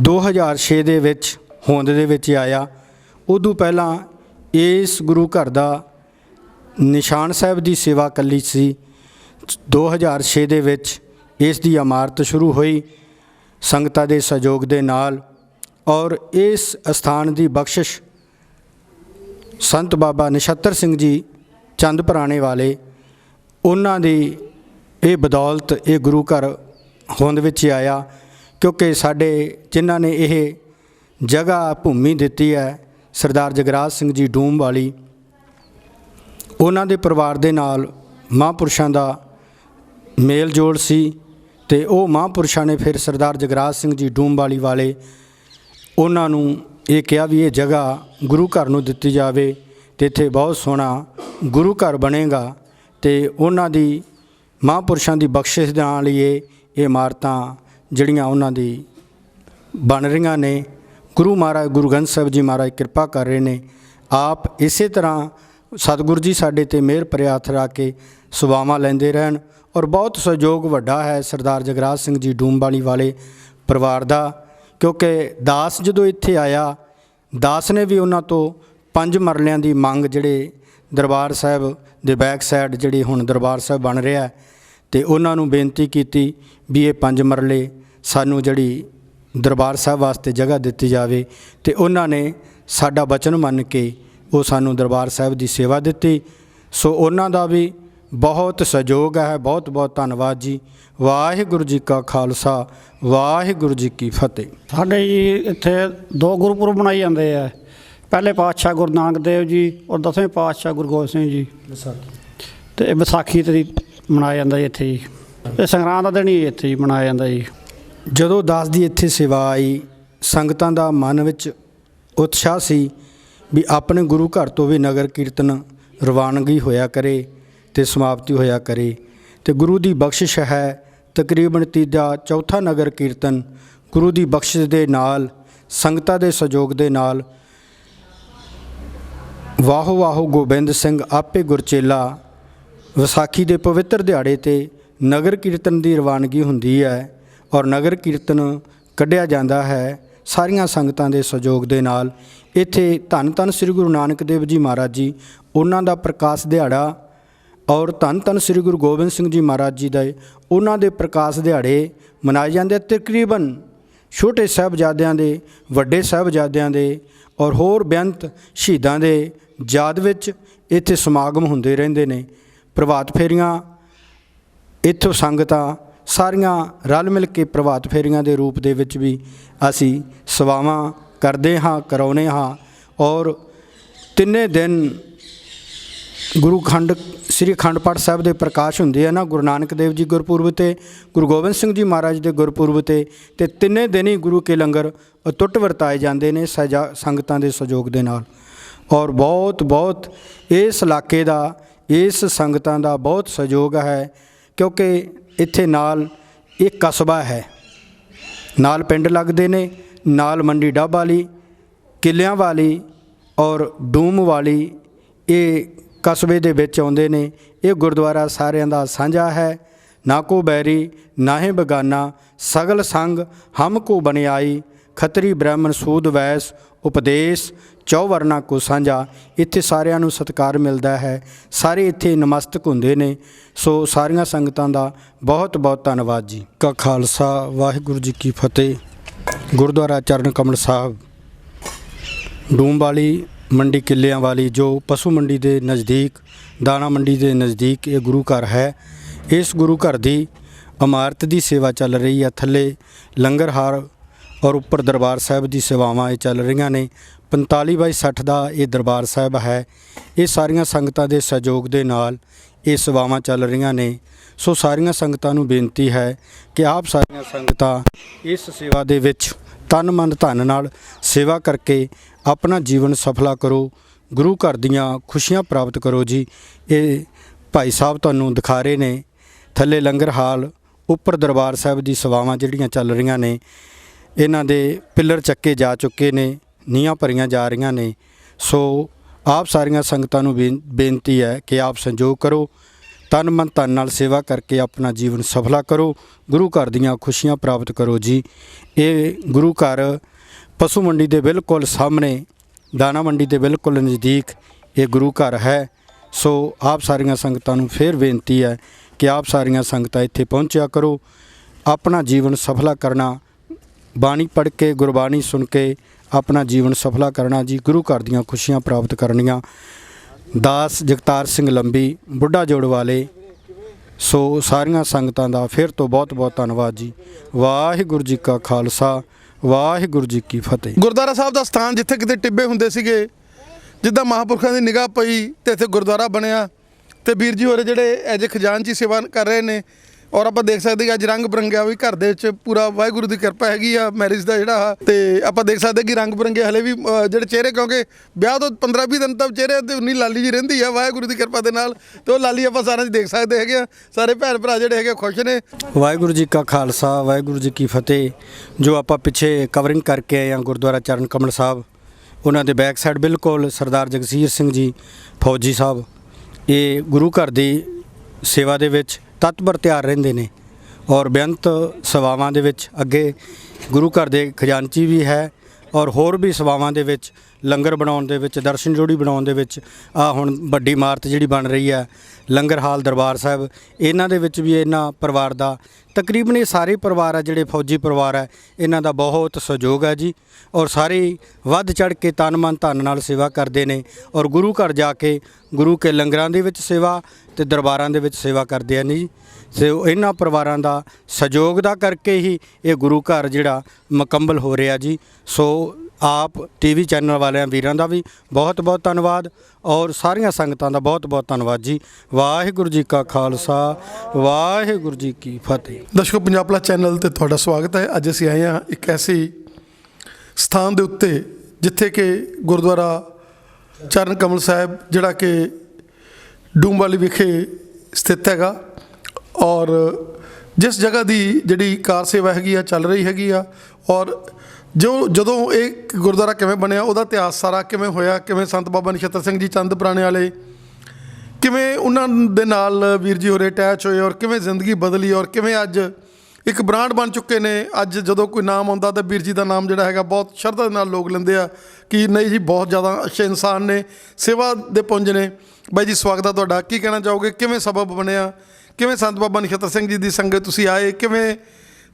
2006 ਦੇ ਵਿੱਚ, ਹੋਂਦ ਦੇ ਵਿੱਚ ਆਇਆ। ਉਦੋਂ ਪਹਿਲਾਂ ਇਸ ਗੁਰੂ ਘਰ ਦਾ ਨਿਸ਼ਾਨ ਸਾਹਿਬ ਦੀ ਸੇਵਾ ਕੱਲੀ ਸੀ। 2006 ਦੇ ਵਿੱਚ ਇਸ ਦੀ ਇਮਾਰਤ ਸ਼ੁਰੂ ਹੋਈ। ਸੰਗਤਾਂ ਦੇ ਸਹਿਯੋਗ ਦੇ ਨਾਲ ਔਰ ਇਸ ਸਥਾਨ ਦੀ ਬਖਸ਼ਿਸ਼ ਸੰਤ ਬਾਬਾ ਨਛੱਤਰ ਸਿੰਘ ਜੀ ਚੰਦ ਪੁਰਾਣੇ ਵਾਲੇ, ਉਹਨਾਂ ਦੀ ਇਹ ਬਦੌਲਤ ਇਹ ਗੁਰੂ ਘਰ ਹੋਂਦ ਵਿੱਚ ਆਇਆ ਕਿਉਂਕਿ ਸਾਡੇ ਜਿਨ੍ਹਾਂ ਨੇ ਇਹ ਜਗ੍ਹਾ ਭੂਮੀ ਦਿੱਤੀ ਹੈ, ਸਰਦਾਰ ਜਗਰਾਜ ਸਿੰਘ ਜੀ ਡੂਮ ਵਾਲੀ, ਉਹਨਾਂ ਦੇ ਪਰਿਵਾਰ ਦੇ ਨਾਲ ਮਹਾਂਪੁਰਸ਼ਾਂ ਦਾ ਮੇਲ ਜੋੜ ਸੀ। ਤੇ ਉਹ ਮਹਾਂਪੁਰਸ਼ਾਂ ਨੇ ਫਿਰ ਸਰਦਾਰ ਜਗਰਾਜ ਸਿੰਘ ਜੀ ਡੂਮਵਾਲੀ ਵਾਲੇ ਉਹਨਾਂ ਨੂੰ ਇਹ ਕਿਹਾ ਵੀ ਇਹ ਜਗ੍ਹਾ ਗੁਰੂ ਘਰ ਨੂੰ ਦਿੱਤੀ ਜਾਵੇ ਤੇ ਇੱਥੇ ਬਹੁਤ ਸੋਹਣਾ ਗੁਰੂ ਘਰ ਬਣੇਗਾ ਤੇ ਉਹਨਾਂ ਦੀ ਮਹਾਂਪੁਰਸ਼ਾਂ ਦੀ ਬਖਸ਼ਿਸ਼ ਦੇ ਨਾਲ ਹੀ ਇਹ ਇਮਾਰਤਾਂ ਜਿਹੜੀਆਂ ਉਹਨਾਂ ਦੀ ਬਣ ਰਹੀਆਂ ਨੇ। ਗੁਰੂ ਮਹਾਰਾਜ, ਗੁਰੂ ਗ੍ਰੰਥ ਸਾਹਿਬ ਜੀ ਮਹਾਰਾਜ ਕਿਰਪਾ ਕਰ ਰਹੇ ਨੇ। ਆਪ ਇਸੇ ਤਰ੍ਹਾਂ ਸਤਿਗੁਰੂ ਜੀ ਸਾਡੇ ਤੇ ਮਿਹਰ ਭਰਿਆ ਰੱਖ ਕੇ ਸੁਭਾਵਾਂ ਲੈਂਦੇ ਰਹਿਣ। ਔਰ ਬਹੁਤ ਸਹਿਯੋਗ ਵੱਡਾ ਹੈ ਸਰਦਾਰ ਜਗਰਾਜ ਸਿੰਘ ਜੀ ਡੂਮਵਾਲੀ ਵਾਲੇ ਪਰਿਵਾਰ ਦਾ ਕਿਉਂਕਿ ਦਾਸ ਜਦੋਂ ਇੱਥੇ ਆਇਆ ਦਾਸ ਨੇ ਵੀ ਉਹਨਾਂ ਤੋਂ ਪੰਜ ਮਰਲਿਆਂ ਦੀ ਮੰਗ ਜਿਹੜੇ ਦਰਬਾਰ ਸਾਹਿਬ ਦੇ ਬੈਕ ਸਾਈਡ ਜਿਹੜੀ ਹੁਣ ਦਰਬਾਰ ਸਾਹਿਬ ਬਣ ਰਿਹਾ ਹੈ, ਤੇ ਉਹਨਾਂ ਨੂੰ ਬੇਨਤੀ ਕੀਤੀ ਵੀ ਇਹ ਪੰਜ ਮਰਲੇ ਸਾਨੂੰ ਜਿਹੜੀ ਦਰਬਾਰ ਸਾਹਿਬ ਵਾਸਤੇ ਜਗ੍ਹਾ ਦਿੱਤੀ ਜਾਵੇ ਤੇ ਉਹਨਾਂ ਨੇ ਸਾਡਾ ਬਚਨ ਮੰਨ ਕੇ ਉਹ ਸਾਨੂੰ ਦਰਬਾਰ ਸਾਹਿਬ ਦੀ ਸੇਵਾ ਦਿੱਤੀ। ਸੋ ਉਹਨਾਂ ਦਾ ਵੀ ਬਹੁਤ ਸਹਿਯੋਗ ਹੈ ਬਹੁਤ ਬਹੁਤ ਧੰਨਵਾਦ ਜੀ। ਵਾਹਿਗੁਰੂ ਜੀ ਕਾ ਖਾਲਸਾ ਵਾਹਿਗੁਰੂ ਜੀ ਕੀ ਫਤਿਹ। ਸਾਡੇ ਜੀ ਇੱਥੇ ਦੋ ਗੁਰਪੁਰਬ ਮਨਾਏ ਜਾਂਦੇ ਆ। ਪਹਿਲੇ ਪਾਤਸ਼ਾਹ ਗੁਰੂ ਨਾਨਕ ਦੇਵ ਜੀ ਔਰ ਦਸਵੇਂ ਪਾਤਸ਼ਾਹ ਗੁਰੂ ਗੋਬਿੰਦ ਸਿੰਘ ਜੀ। ਤੇ ਇਹ ਵਿਸਾਖੀ ਤੇ ਮਨਾਇਆ ਜਾਂਦਾ ਜੀ ਇੱਥੇ ਜੀ। ਇਹ ਸੰਗਰਾਂਦ ਦਾ ਦਿਨ ਹੀ ਇੱਥੇ ਜੀ ਮਨਾਇਆ ਜਾਂਦਾ ਜੀ। ਜਦੋਂ ਦਾਸ ਦੀ ਇੱਥੇ ਸੇਵਾ ਆਈ ਸੰਗਤਾਂ ਦਾ ਮਨ ਵਿੱਚ ਉਤਸ਼ਾਹ ਸੀ ਵੀ ਆਪਣੇ ਗੁਰੂ ਘਰ ਤੋਂ ਵੀ ਨਗਰ ਕੀਰਤਨ ਰਵਾਨਗੀ ਹੋਇਆ ਕਰੇ। ਤੇ ਸਮਾਪਤੀ ਹੋਇਆ ਕਰੇ। ਤੇ ਗੁਰੂ ਦੀ ਬਖਸ਼ਿਸ਼ ਹੈ ਤਕਰੀਬਨ ਤੀਜਾ ਚੌਥਾ ਨਗਰ ਕੀਰਤਨ ਗੁਰੂ ਦੀ ਬਖਸ਼ਿਸ਼ ਦੇ ਨਾਲ, ਸੰਗਤਾਂ ਦੇ ਸਹਿਯੋਗ ਦੇ ਨਾਲ। ਵਾਹੋ ਵਾਹੋ ਗੋਬਿੰਦ ਸਿੰਘ ਆਪੇ ਗੁਰਚੇਲਾ, ਵਿਸਾਖੀ ਦੇ ਪਵਿੱਤਰ ਦਿਹਾੜੇ ਤੇ ਨਗਰ ਕੀਰਤਨ ਦੀ ਰਵਾਨਗੀ ਹੁੰਦੀ ਹੈ ਔਰ ਨਗਰ ਕੀਰਤਨ ਕੱਢਿਆ ਜਾਂਦਾ ਹੈ ਸਾਰੀਆਂ ਸੰਗਤਾਂ ਦੇ ਸਹਿਯੋਗ ਦੇ ਨਾਲ। ਇੱਥੇ ਧੰਨ ਧੰਨ ਸ੍ਰੀ ਗੁਰੂ ਨਾਨਕ ਦੇਵ ਜੀ ਮਹਾਰਾਜ ਜੀ, ਉਹਨਾਂ ਦਾ ਪ੍ਰਕਾਸ਼ ਦਿਹਾੜਾ ਔਰ ਧੰਨ ਧੰਨ ਸ੍ਰੀ ਗੁਰੂ ਗੋਬਿੰਦ ਸਿੰਘ ਜੀ ਮਹਾਰਾਜ ਜੀ ਦਾ ਉਹਨਾਂ ਦੇ ਪ੍ਰਕਾਸ਼ ਦਿਹਾੜੇ ਮਨਾਏ ਜਾਂਦੇ ਤਕਰੀਬਨ ਛੋਟੇ ਸਾਹਿਬਜ਼ਾਦਿਆਂ ਦੇ, ਵੱਡੇ ਸਾਹਿਬਜ਼ਾਦਿਆਂ ਦੇ ਔਰ ਹੋਰ ਬੇਅੰਤ ਸ਼ਹੀਦਾਂ ਦੇ ਯਾਦ ਵਿੱਚ ਇੱਥੇ ਸਮਾਗਮ ਹੁੰਦੇ ਰਹਿੰਦੇ ਨੇ। ਪ੍ਰਭਾਤ ਫੇਰੀਆਂ, ਇੱਥੋਂ ਸੰਗਤਾਂ ਸਾਰੀਆਂ ਰਲ ਮਿਲ ਕੇ ਪ੍ਰਭਾਤ ਫੇਰੀਆਂ ਦੇ ਰੂਪ ਦੇ ਵਿੱਚ ਵੀ ਅਸੀਂ ਸੇਵਾਵਾਂ ਕਰਦੇ ਹਾਂ ਕਰਾਉਨੇ ਹਾਂ ਔਰ ਤਿੰਨੇ ਦਿਨ ਗੁਰੂ ਖੰਡ, ਸ੍ਰੀ ਅਖੰਡ ਪਾਠ ਸਾਹਿਬ ਦੇ ਪ੍ਰਕਾਸ਼ ਹੁੰਦੇ ਆ ਨਾ, ਗੁਰੂ ਨਾਨਕ ਦੇਵ ਜੀ ਗੁਰਪੁਰਬ ਤੇ, ਗੁਰੂ ਗੋਬਿੰਦ ਸਿੰਘ ਜੀ ਮਹਾਰਾਜ ਦੇ ਗੁਰਪੁਰਬ ਤੇ ਤੇ ਤਿੰਨੇ ਦਿਨ ਹੀ ਗੁਰੂ ਕੇ ਲੰਗਰ ਅਟੁੱਟ ਵਰਤਾਏ ਜਾਂਦੇ ਨੇ ਸਜਾ, ਸੰਗਤਾਂ ਦੇ ਸਹਿਯੋਗ ਦੇ ਨਾਲ। ਔਰ ਬਹੁਤ ਬਹੁਤ ਇਸ ਇਲਾਕੇ ਦਾ, ਇਸ ਸੰਗਤਾਂ ਦਾ ਬਹੁਤ ਸਹਿਯੋਗ ਹੈ, ਕਿਉਂਕਿ ਇੱਥੇ ਨਾਲ ਇੱਕ ਕਸਬਾ ਹੈ। ਨਾਲ ਪਿੰਡ ਲੱਗਦੇ ਨੇ, ਨਾਲ ਮੰਡੀ ਡੱਬ ਵਾਲੀ, ਕਿੱਲਿਆਂ ਵਾਲੀ ਔਰ ਡੂਮ ਵਾਲੀ, ਇਹ ਕਸਬੇ ਦੇ ਵਿੱਚ ਆਉਂਦੇ ਨੇ। ਇਹ ਗੁਰਦੁਆਰਾ ਸਾਰਿਆਂ ਦਾ ਸਾਂਝਾ ਹੈ। ਨਾ ਕੋ ਬੈਰੀ, ਨਾ ਹੈ ਬਗਾਨਾ, ਸਗਲ ਸੰਗ ਹਮ ਕੋ ਬਨਿਆਈ ਖਤਰੀ ਬ੍ਰਾਹਮਣ ਸੂਦ ਵੈਸ ਉਪਦੇਸ਼ ਚੌਵਰਨਾ ਕੋ ਸਾਂਝਾ। ਇੱਥੇ ਸਾਰਿਆਂ ਨੂੰ ਸਤਿਕਾਰ ਮਿਲਦਾ ਹੈ। ਸਾਰੇ ਇੱਥੇ ਨਮਸਤਕ ਹੁੰਦੇ ਨੇ। ਸੋ ਸਾਰੀਆਂ ਸੰਗਤਾਂ ਦਾ ਬਹੁਤ ਬਹੁਤ ਧੰਨਵਾਦ ਜੀ। ਕਾ ਖਾਲਸਾ, ਵਾਹਿਗੁਰੂ ਜੀ ਕੀ ਫਤਿਹ। ਗੁਰਦੁਆਰਾ ਚਰਨ ਕਮਲ ਸਾਹਿਬ ਡੂਮ ਵਾਲੀ ਮੰਡੀ ਕਿੱਲਿਆਂ ਵਾਲੀ ਜੋ ਪਸ਼ੂ ਮੰਡੀ ਦੇ ਨਜ਼ਦੀਕ, ਦਾਣਾ ਮੰਡੀ ਦੇ ਨਜ਼ਦੀਕ ਇਹ ਗੁਰੂ ਘਰ ਹੈ। ਇਸ ਗੁਰੂ ਘਰ ਦੀ ਇਮਾਰਤ ਦੀ ਸੇਵਾ ਚੱਲ ਰਹੀ ਹੈ। ਥੱਲੇ ਲੰਗਰ ਹਾਰ ਔਰ ਉੱਪਰ ਦਰਬਾਰ ਸਾਹਿਬ ਦੀ ਸੇਵਾਵਾਂ ਇਹ ਚੱਲ ਰਹੀਆਂ ਨੇ। 45 ਬਾਈ 60 ਦਾ ਇਹ ਦਰਬਾਰ ਸਾਹਿਬ ਹੈ। ਇਹ ਸਾਰੀਆਂ ਸੰਗਤਾਂ ਦੇ ਸਹਿਯੋਗ ਦੇ ਨਾਲ ਇਹ ਸੇਵਾਵਾਂ ਚੱਲ ਰਹੀਆਂ ਨੇ। ਸੋ ਸਾਰੀਆਂ ਸੰਗਤਾਂ ਨੂੰ ਬੇਨਤੀ ਹੈ ਕਿ ਆਪ ਸਾਰੀਆਂ ਸੰਗਤਾਂ ਇਸ ਸੇਵਾ ਦੇ ਵਿੱਚ ਤਨ ਮਨ ਧਨ ਨਾਲ ਸੇਵਾ ਕਰਕੇ ਆਪਣਾ ਜੀਵਨ ਸਫਲਾ ਕਰੋ, ਗੁਰੂ ਘਰ ਦੀਆਂ ਖੁਸ਼ੀਆਂ ਪ੍ਰਾਪਤ ਕਰੋ ਜੀ। ਇਹ ਭਾਈ ਸਾਹਿਬ ਤੁਹਾਨੂੰ ਦਿਖਾ ਰਹੇ ਨੇ। ਥੱਲੇ ਲੰਗਰ ਹਾਲ, ਉੱਪਰ ਦਰਬਾਰ ਸਾਹਿਬ ਦੀ ਸੇਵਾਵਾਂ ਜਿਹੜੀਆਂ ਚੱਲ ਰਹੀਆਂ ਨੇ, ਇਹਨਾਂ ਦੇ ਪਿੱਲਰ ਚੱਕੇ ਜਾ ਚੁੱਕੇ ਨੇ, ਨੀਹਾਂ ਭਰੀਆਂ ਜਾ ਰਹੀਆਂ ਨੇ। ਸੋ ਆਪ ਸਾਰੀਆਂ ਸੰਗਤਾਂ ਨੂੰ ਬੇਨ- ਬੇਨਤੀ ਹੈ ਕਿ ਆਪ ਸੰਜੋਗ ਕਰੋ, ਤਨ ਮਨ ਧਨ ਨਾਲ ਸੇਵਾ ਕਰਕੇ ਆਪਣਾ ਜੀਵਨ ਸਫਲਾ ਕਰੋ, ਗੁਰੂ ਘਰ ਦੀਆਂ ਖੁਸ਼ੀਆਂ ਪ੍ਰਾਪਤ ਕਰੋ ਜੀ। ਇਹ ਗੁਰੂ ਘਰ ਪਸ਼ੂ ਮੰਡੀ ਦੇ ਬਿਲਕੁਲ ਸਾਹਮਣੇ, ਦਾਣਾ ਮੰਡੀ ਦੇ ਬਿਲਕੁਲ ਨਜ਼ਦੀਕ ਇਹ ਗੁਰੂ ਘਰ ਹੈ। ਸੋ ਆਪ ਸਾਰੀਆਂ ਸੰਗਤਾਂ ਨੂੰ ਫੇਰ ਬੇਨਤੀ ਹੈ ਕਿ ਆਪ ਸਾਰੀਆਂ ਸੰਗਤਾਂ ਇੱਥੇ ਪਹੁੰਚਿਆ ਕਰੋ। ਆਪਣਾ ਜੀਵਨ ਸਫਲਾ ਕਰਨਾ, ਬਾਣੀ ਪੜ੍ਹ ਕੇ, ਗੁਰਬਾਣੀ ਸੁਣ ਕੇ ਆਪਣਾ ਜੀਵਨ ਸਫਲਾ ਕਰਨਾ ਜੀ, ਗੁਰੂ ਘਰ ਦੀਆਂ ਖੁਸ਼ੀਆਂ ਪ੍ਰਾਪਤ ਕਰਨੀਆਂ। ਦਾਸ ਜਗਤਾਰ ਸਿੰਘ ਲੰਬੀ, ਬੁੱਢਾ ਜੋੜ ਵਾਲੇ, ਸੋ ਸਾਰੀਆਂ ਸੰਗਤਾਂ ਦਾ ਫਿਰ ਤੋਂ ਬਹੁਤ ਬਹੁਤ ਧੰਨਵਾਦ ਜੀ। ਵਾਹਿਗੁਰੂ ਜੀ ਕਾ ਖਾਲਸਾ ਵਾਹਿਗੁਰੂ ਜੀ ਕੀ ਫਤਿਹ। ਗੁਰਦੁਆਰਾ ਸਾਹਿਬ ਦਾ ਸਥਾਨ ਜਿੱਥੇ ਕਿਤੇ ਟਿੱਬੇ ਹੁੰਦੇ ਸੀਗੇ, ਜਿੱਦਾਂ ਮਹਾਂਪੁਰਖਾਂ ਦੀ ਨਿਗਾਹ ਪਈ ਤੇ ਇੱਥੇ ਗੁਰਦੁਆਰਾ ਬਣਿਆ ਤੇ ਵੀਰ ਜੀ ਹੋਰੇ ਜਿਹੜੇ ਐਜ ਖਜ਼ਾਨਚੀ ਸੇਵਾ ਕਰ ਰਹੇ ਨੇ ਔਰ ਆਪਾਂ ਦੇਖ ਸਕਦੇ ਕਿ ਅੱਜ ਰੰਗ ਬਰੰਗਿਆ ਵੀ ਘਰ ਦੇ ਵਿੱਚ ਪੂਰਾ ਵਾਹਿਗੁਰੂ ਦੀ ਕਿਰਪਾ ਹੈਗੀ ਆ ਮੈਰਿਜ ਦਾ ਜਿਹੜਾ ਆ। ਤੇ ਆਪਾਂ ਦੇਖ ਸਕਦੇ ਕਿ ਰੰਗ ਬਰੰਗੇ ਹਲੇ ਵੀ ਜਿਹੜੇ ਚਿਹਰੇ ਕਿਉਂਕਿ ਵਿਆਹ ਤੋਂ 15-20 ਦਿਨ ਤੱਕ ਚਿਹਰੇ ਤੇ ਉਨੀ ਲਾਲੀ ਜੀ ਰਹਿੰਦੀ ਆ ਵਾਹਿਗੁਰੂ ਦੀ ਕਿਰਪਾ ਦੇ ਨਾਲ। ਤੇ ਉਹ ਲਾਲੀ ਆਪਾਂ ਸਾਰਿਆਂ 'ਚ ਦੇਖ ਸਕਦੇ ਹੈਗੇ ਆ। ਸਾਰੇ ਭੈਣ ਭਰਾ ਜਿਹੜੇ ਹੈਗੇ ਖੁਸ਼ ਨੇ। ਵਾਹਿਗੁਰੂ ਜੀ ਕਾ ਖਾਲਸਾ, ਵਾਹਿਗੁਰੂ ਜੀ ਕੀ ਫਤਿਹ। ਜੋ ਆਪਾਂ ਪਿੱਛੇ ਕਵਰਿੰਗ ਕਰਕੇ ਆਏ ਹਾਂ ਗੁਰਦੁਆਰਾ ਚਰਨ ਕਮਲ ਸਾਹਿਬ, ਉਹਨਾਂ ਦੇ ਬੈਕ ਸਾਈਡ ਬਿਲਕੁਲ ਸਰਦਾਰ ਜਗਸੀਰ ਸਿੰਘ ਜੀ, ਫੌਜੀ ਸਾਹਿਬ। ਇਹ ਗੁਰੂ ਘਰ ਦੀ ਸੇਵਾ ਦੇ ਵਿੱਚ ਤਤਪਰ ਤਿਆਰ ਰਹਿੰਦੇ ਨੇ ਔਰ ਬੇਅੰਤ ਸੇਵਾਵਾਂ ਦੇ ਵਿੱਚ ਅੱਗੇ ਗੁਰੂ ਘਰ ਦੇ ਖਜ਼ਾਨਚੀ ਵੀ ਹੈ ਔਰ ਹੋਰ ਵੀ ਸੇਵਾਵਾਂ ਦੇ ਵਿੱਚ ਲੰਗਰ ਬਣਾਉਣ ਦੇ ਵਿੱਚ, ਦਰਸ਼ਨ ਜੋੜੀ ਬਣਾਉਣ ਦੇ ਵਿੱਚ, ਆ ਹੁਣ ਵੱਡੀ ਇਮਾਰਤ ਜਿਹੜੀ ਬਣ ਰਹੀ ਹੈ, ਲੰਗਰ ਹਾਲ ਦਰਬਾਰ ਸਾਹਿਬ, ਇਹਨਾਂ ਦੇ ਵਿੱਚ ਵੀ ਇਹਨਾਂ ਪਰਿਵਾਰ ਦਾ, ਤਕਰੀਬਨ ਇਹ ਸਾਰੇ ਪਰਿਵਾਰ ਆ ਜਿਹੜੇ ਫੌਜੀ ਪਰਿਵਾਰ ਹੈ ਇਹਨਾਂ ਦਾ ਬਹੁਤ ਸਹਿਯੋਗ ਹੈ ਜੀ ਔਰ ਸਾਰੇ ਵੱਧ ਚੜ ਕੇ ਤਨ ਮਨ ਧਨ ਨਾਲ ਸੇਵਾ ਕਰਦੇ ਨੇ ਔਰ ਗੁਰੂ ਘਰ ਜਾ ਕੇ ਗੁਰੂ ਕੇ ਲੰਗਰਾਂ ਦੇ ਵਿੱਚ ਸੇਵਾ ਤੇ ਦਰਬਾਰਾਂ ਦੇ ਵਿੱਚ ਸੇਵਾ ਕਰਦੇ ਆ ਜੀ ਸੋ ਇਹਨਾਂ ਪਰਿਵਾਰਾਂ ਦਾ ਸਹਿਯੋਗ ਦਾ ਕਰਕੇ ਹੀ ਇਹ ਗੁਰੂ ਘਰ ਜਿਹੜਾ ਮੁਕੰਮਲ ਹੋ ਰਿਹਾ ਜੀ। ਸੋ ਆਪ ਟੀਵੀ ਚੈਨਲ ਵਾਲਿਆਂ ਵੀਰਾਂ ਦਾ ਵੀ ਬਹੁਤ ਬਹੁਤ ਧੰਨਵਾਦ ਔਰ ਸਾਰੀਆਂ ਸੰਗਤਾਂ ਦਾ ਬਹੁਤ ਬਹੁਤ ਧੰਨਵਾਦ ਜੀ। ਵਾਹਿਗੁਰੂ ਜੀ ਕਾ ਖਾਲਸਾ, ਵਾਹਿਗੁਰੂ ਜੀ ਕੀ ਫਤਿਹ। ਦਰਸ਼ਕੋ, ਪੰਜਾਬ ਪਲਸ ਚੈਨਲ ਤੇ ਤੁਹਾਡਾ ਸਵਾਗਤ ਹੈ। ਅੱਜ ਅਸੀਂ ਆਏ ਹਾਂ ਇੱਕ ਐਸੀ ਸਥਾਨ ਦੇ ਉੱਤੇ ਜਿੱਥੇ ਕਿ ਗੁਰਦੁਆਰਾ ਚਰਨ ਕਮਲ ਸਾਹਿਬ, ਜਿਹੜਾ ਕਿ ਡੂਮਵਾਲੀ ਵਿਖੇ ਸਥਿਤ ਹੈਗਾ। ਔਰ ਜਿਸ ਜਗ੍ਹਾ ਦੀ ਜਿਹੜੀ ਕਾਰ ਸੇਵਾ ਹੈਗੀ ਆ, ਚੱਲ ਰਹੀ ਹੈਗੀ ਆ, ਔਰ ਜੋ, ਜਦੋਂ ਇਹ ਗੁਰਦੁਆਰਾ ਕਿਵੇਂ ਬਣਿਆ, ਉਹਦਾ ਇਤਿਹਾਸ ਸਾਰਾ ਕਿਵੇਂ ਹੋਇਆ, ਕਿਵੇਂ ਸੰਤ ਬਾਬਾ ਨਛੱਤਰ ਸਿੰਘ ਜੀ ਚੰਦ ਪੁਰਾਣੇ ਵਾਲੇ, ਕਿਵੇਂ ਉਹਨਾਂ ਦੇ ਨਾਲ ਵੀਰ ਜੀ ਹੋਰੇ ਅਟੈਚ ਹੋਏ, ਔਰ ਕਿਵੇਂ ਜ਼ਿੰਦਗੀ ਬਦਲੀ, ਔਰ ਕਿਵੇਂ ਅੱਜ ਇੱਕ ਬ੍ਰਾਂਡ ਬਣ ਚੁੱਕੇ ਨੇ। ਅੱਜ ਜਦੋਂ ਕੋਈ ਨਾਮ ਆਉਂਦਾ ਤਾਂ ਵੀਰ ਜੀ ਦਾ ਨਾਮ ਜਿਹੜਾ ਹੈਗਾ ਬਹੁਤ ਸ਼ਰਧਾ ਦੇ ਨਾਲ ਲੋਕ ਲੈਂਦੇ ਆ ਕਿ ਨਹੀਂ ਜੀ, ਬਹੁਤ ਜ਼ਿਆਦਾ ਅੱਛੇ ਇਨਸਾਨ ਨੇ, ਸੇਵਾ ਦੇ ਪੁੰਜ ਨੇ। ਬਾਈ ਜੀ, ਸਵਾਗਤ ਆ ਤੁਹਾਡਾ। ਕੀ ਕਹਿਣਾ ਚਾਹੋਗੇ? ਕਿਵੇਂ ਸਬਬ ਬਣਿਆ? ਕਿਵੇਂ ਸੰਤ ਬਾਬਾ ਨਛੱਤਰ ਸਿੰਘ ਜੀ ਦੀ ਸੰਗਤ ਤੁਸੀਂ ਆਏ? ਕਿਵੇਂ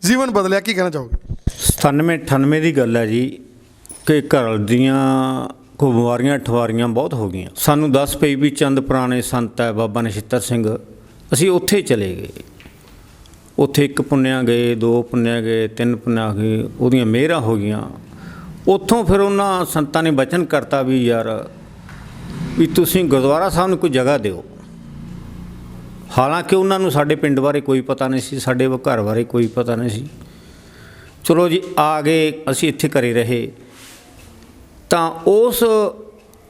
ਜੀਵਨ ਬਦਲਿਆ? ਕੀ ਕਹਿਣਾ ਚਾਹੋਗੇ? 97 98 ਦੀ ਗੱਲ ਹੈ ਜੀ ਕਿ ਘਰ ਦੀਆਂ ਕੋ ਬਿਮਾਰੀਆਂ ਠਵਾਰੀਆਂ ਬਹੁਤ ਹੋ ਗਈਆਂ। ਸਾਨੂੰ ਦੱਸ ਪਈ ਵੀ ਚੰਦ ਪੁਰਾਣੇ ਸੰਤ ਹੈ ਬਾਬਾ ਨਛੱਤਰ ਸਿੰਘ। ਅਸੀਂ ਉੱਥੇ ਚਲੇ ਗਏ। ਉੱਥੇ ਇੱਕ ਪੁੰਨਿਆ ਗਏ, ਦੋ ਪੁੰਨਿਆ ਗਏ, ਤਿੰਨ ਪੁੰਨਿਆ ਗਏ, ਉਹਦੀਆਂ ਮਿਹਰਾਂ ਹੋ ਗਈਆਂ। ਉੱਥੋਂ ਫਿਰ ਉਹਨਾਂ ਸੰਤਾਂ ਨੇ ਬਚਨ ਕਰਤਾ ਵੀ ਯਾਰ ਵੀ ਤੁਸੀਂ ਗੁਰਦੁਆਰਾ ਸਾਹਿਬ ਨੂੰ ਕੋਈ ਜਗ੍ਹਾ ਦਿਓ। ਹਾਲਾਂਕਿ ਉਹਨਾਂ ਨੂੰ ਸਾਡੇ ਪਿੰਡ ਬਾਰੇ ਕੋਈ ਪਤਾ ਨਹੀਂ ਸੀ, ਸਾਡੇ ਘਰ ਬਾਰੇ ਕੋਈ ਪਤਾ ਨਹੀਂ ਸੀ। ਚਲੋ ਜੀ, ਆ ਗਏ, ਅਸੀਂ ਇੱਥੇ ਘਰੇ ਰਹੇ। ਤਾਂ ਉਸ